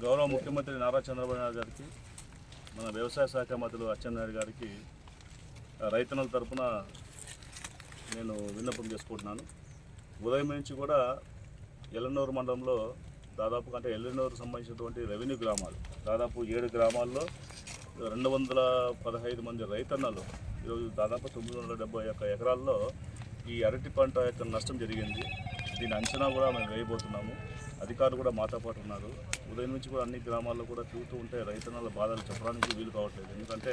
గౌరవ ముఖ్యమంత్రి నారా చంద్రబాబు నాయుడు గారికి మన వ్యవసాయ శాఖ మంత్రులు అచ్చెన్నాయుడు గారికి రైతన్నల తరఫున నేను విన్నపం చేసుకుంటున్నాను. ఉదయం నుంచి కూడా ఎల్లనూరు మండలంలో దాదాపు అంటే ఎల్లనూరు సంబంధించినటువంటి రెవెన్యూ గ్రామాలు దాదాపు ఏడు గ్రామాల్లో రెండు వందల మంది రైతన్నలు ఈరోజు దాదాపు తొమ్మిది వందల డెబ్బై ఒక్క ఎకరాల్లో ఈ అరటి పంట యొక్క నష్టం జరిగింది. దీని అంచనా కూడా మేము వేయబోతున్నాము. అధికారులు కూడా మాతో పాటు ఉన్నారు. ఉదయం నుంచి కూడా అన్ని గ్రామాల్లో కూడా తిరుగుతూ ఉంటే రైతన్నల బాధలు చెప్పడానికి వీలు కావట్లేదు. ఎందుకంటే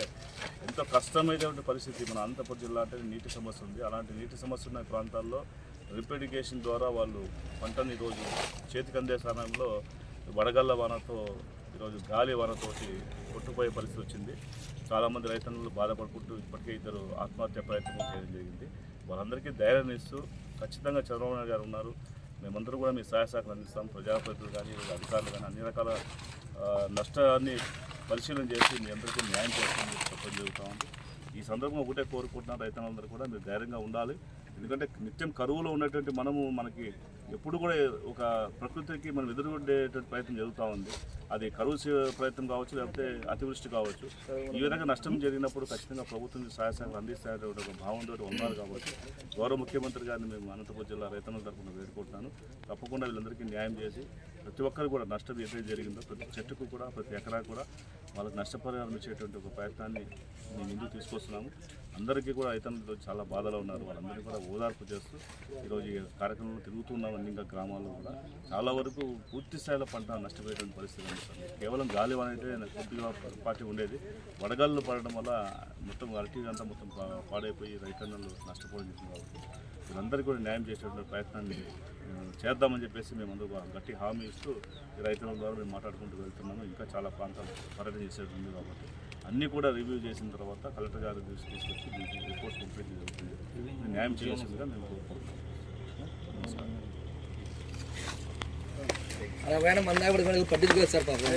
ఎంతో కష్టమైనటువంటి పరిస్థితి మన అనంతపురం జిల్లా అంటే నీటి సమస్య ఉంది. అలాంటి నీటి సమస్య ఉన్న ప్రాంతాల్లో డ్రిప్ ఇరిగేషన్ ద్వారా వాళ్ళు పంటని ఈరోజు చేతికి అందే సమయంలో వడగళ్ళ వానతో ఈరోజు గాలి వానతోటి కొట్టుపోయే పరిస్థితి వచ్చింది. చాలామంది రైతన్నులు బాధపడుకుంటూ ఇప్పటికే ఇద్దరు ఆత్మహత్య ప్రయత్నం చేయడం జరిగింది. వాళ్ళందరికీ ధైర్యం ఇస్తూ ఖచ్చితంగా చంద్రబాబు నాయుడు గారు ఉన్నారు. మేమందరూ కూడా మీ సహాయ సహకారం అందిస్తాం. ప్రజాప్రతినిధులు కానీ అధికారులు కానీ అన్ని రకాల నష్టాన్ని పరిశీలన చేసి మీ అందరికీ న్యాయం చేస్తామని చెప్పడం జరుగుతూ ఈ సందర్భంగా ఒకటే కోరుకుంటున్నారు రైతన్నలందరూ కూడా మీరు ధైర్యంగా ఉండాలి. ఎందుకంటే నిత్యం కరువులో ఉన్నటువంటి మనము మనకి ఎప్పుడు కూడా ఒక ప్రకృతికి మనం ఎదురుగొట్టేటువంటి ప్రయత్నం జరుగుతూ ఉంది. అది కరువు ప్రయత్నం కావచ్చు లేకపోతే అతివృష్టి కావచ్చు. ఈ విధంగా నష్టం జరిగినప్పుడు ఖచ్చితంగా ప్రభుత్వం సహాయ సహకారం అందిస్తాయనే ఒక భావంతో ఉన్నారు కాబట్టి గౌరవ ముఖ్యమంత్రి గారిని మేము అనంతపురం జిల్లా రైతుల తరఫున వేడుకుంటున్నాను. తప్పకుండా వీళ్ళందరికీ న్యాయం చేసి ప్రతి ఒక్కరు కూడా నష్టం ఏదైతే జరిగిందో ప్రతి చెట్టుకు కూడా ప్రతి ఎకరా కూడా వాళ్ళకి నష్టపరిహారం ఇచ్చేటువంటి ఒక ప్రయత్నాన్ని మేము ముందుకు తీసుకొస్తున్నాము. అందరికీ కూడా రైతన్నలు చాలా బాధలో ఉన్నారు. వాళ్ళందరికీ కూడా ఓదార్పు చేస్తూ ఈరోజు ఈ కార్యక్రమంలో తిరుగుతున్నాం అన్ని ఇంకా గ్రామాల్లో కూడా చాలా వరకు పూర్తి స్థాయిలో పంట నష్టపోయేటువంటి పరిస్థితి ఉంది కేవలం గాలి అనేది కొద్దిగా పార్టీ ఉండేది. వడగాళ్ళు పడడం వల్ల మొత్తం అరటి అంతా మొత్తం పాడైపోయి రైతన్నలు నష్టపోవడం జరిగింది కాబట్టి వీళ్ళందరికీ కూడా న్యాయం చేసేటువంటి ప్రయత్నాన్ని చేద్దామని చెప్పేసి మేము అందుకు గట్టి హామీ ఇస్తూ ఈ రైతుల ద్వారా మేము మాట్లాడుకుంటూ వెళ్తున్నాము. ఇంకా చాలా ప్రాంతాలు పర్యటన చేసేటువంటి కాబట్టి అన్నీ కూడా రివ్యూ చేసిన తర్వాత కలెక్టర్ గారి తీసుకొచ్చి మీకు రిపోర్ట్ కంప్లీట్ జరుగుతుంది న్యాయం చేయాల్సిందిగా మేము కోరుకుంటున్నాం. నమస్కారం అలా పోయినా మన పట్టించుకోవచ్చు సార్ పాపం.